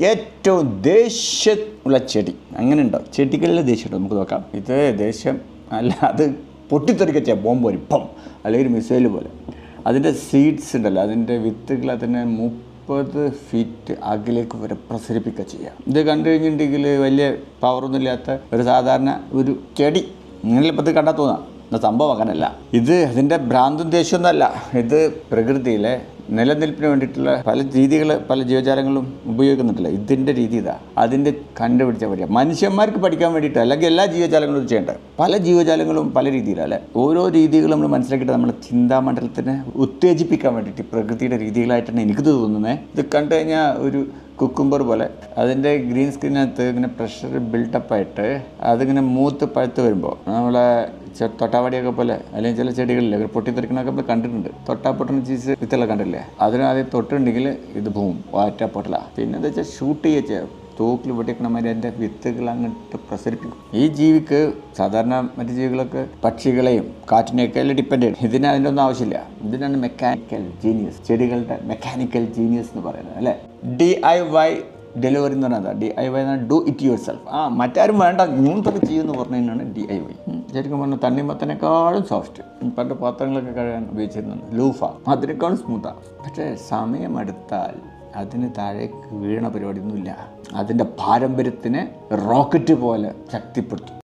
ഏറ്റവും ദേഷ്യമുള്ള ചെടി. അങ്ങനെ ഉണ്ടോ ചെടികളിലെ ദേഷ്യമുണ്ടോ നമുക്ക് നോക്കാം. ഇത് ദേഷ്യം അല്ല അത് പൊട്ടിത്തെറിക്കച്ച ബോംബ് വരും ഇപ്പം അല്ലെങ്കിൽ മിസൈൽ പോലെ. അതിന്റെ സീഡ്സ് ഉണ്ടല്ലോ. അതിന്റെ വിത്തുകൾ അതിനെ മുപ്പത് ഫീറ്റ് അകലേക്ക് വരെ പ്രസരിപ്പിക്കുക ചെയ്യാം. ഇത് കണ്ടു കഴിഞ്ഞിട്ടുണ്ടെങ്കിൽ വലിയ പവറൊന്നും ഇല്ലാത്ത ഒരു സാധാരണ ഒരു ചെടി. ഇങ്ങനെ ഇപ്പം കണ്ടാൽ തോന്നാം. സംഭവം അങ്ങനല്ല. ഇത് അതിന്റെ ഭ്രാന്തും ദേഷ്യമൊന്നുമല്ല ഇത് പ്രകൃതിയിലെ നിലനിൽപ്പിന് വേണ്ടിയിട്ടുള്ള പല രീതികൾ പല ജീവജാലങ്ങളും ഉപയോഗിക്കുന്നുണ്ടല്ലോ. ഇതിന്റെ രീതി ഇതാ. അതിന്റെ കണ്ടുപിടിച്ച വരിക മനുഷ്യന്മാർക്ക് പഠിക്കാൻ വേണ്ടിയിട്ട് അല്ലെങ്കിൽ എല്ലാ ജീവജാലങ്ങളും ചെയ്യേണ്ടത്. പല ജീവജാലങ്ങളും പല രീതിയിലല്ലേ ഓരോ രീതികളും നമ്മൾ മനസ്സിലാക്കിയിട്ട് നമ്മുടെ ചിന്താമണ്ഡലത്തിനെ ഉത്തേജിപ്പിക്കാൻ വേണ്ടിയിട്ട് പ്രകൃതിയുടെ രീതികളായിട്ടാണ് എനിക്ക് തോന്നുന്നത് ഇത് കണ്ടു കഴിഞ്ഞാൽ ഒരു കുക്കുംബർ പോലെ അതിന്റെ ഗ്രീൻ സ്ക്രീനകത്ത് ഇങ്ങനെ പ്രഷർ ബിൽഡപ്പായിട്ട് അതിങ്ങനെ മൂത്ത് പഴുത്ത് വരുമ്പോൾ നമ്മളെ തൊട്ടാവാടിയൊക്കെ പോലെ അല്ലെങ്കിൽ ചില ചെടികളിലെ പൊട്ടിത്തെറിക്കണൊക്കെ നമ്മൾ കണ്ടിട്ടുണ്ട്. തൊട്ടാ പൊട്ടണ ചീസ് വിത്തെല്ലാം കണ്ടില്ലേ അതിന് ആദ്യം തൊട്ടുണ്ടെങ്കിൽ ഇത് ഭൂമി പൊട്ടല പിന്നെ എന്താ വെച്ചാൽ ഷൂട്ട് ചെയ്യുക തോക്കിൽ വെട്ടിക്കണ മാതിരി അതിന്റെ വിത്തുകൾ അങ്ങോട്ട് പ്രസരിപ്പിക്കും. ഈ ജീവിക്ക് സാധാരണ മറ്റു ജീവികളൊക്കെ പക്ഷികളെയും കാറ്റിനെയൊക്കെ അല്ല ഡിപ്പെൻഡ് ചെയ്യും ഇതിന് അതിന്റെ ഒന്നും ആവശ്യമില്ല. ഇതിനാണ് മെക്കാനിക്കൽ ജീനിയസ് ചെടികളുടെ മെക്കാനിക്കൽ ജീനിയസ് എന്ന് പറയുന്നത് അല്ലേ? ഡി ഐ വൈ ഡെലിവറി എന്ന് പറഞ്ഞാൽ ഡി ഐ വൈ എന്നാൽ ഡു ഇറ്റ് യുവർ സെൽഫ് ആ മറ്റാരും വേണ്ട. ന്യൂനതൊക്കെ ചെയ്യുമെന്ന് പറഞ്ഞതിനാണ് ഡി ഐ വൈ ശരിക്കും പറഞ്ഞാൽ തണ്ണിമത്തനേക്കാളും സോഫ്റ്റ് പണ്ട് പാത്രങ്ങളൊക്കെ കഴുകാൻ ഉപയോഗിച്ചിരുന്നുണ്ട് ലൂഫ അതിനേക്കാളും സ്മൂത്താണ് പക്ഷേ സമയമെടുത്താൽ അതിന് താഴേക്ക് വീണ പരിപാടിയൊന്നുമില്ല. അതിന്റെ പാരമ്പര്യത്തിനെ റോക്കറ്റ് പോലെ ശക്തിപ്പെടുത്തും.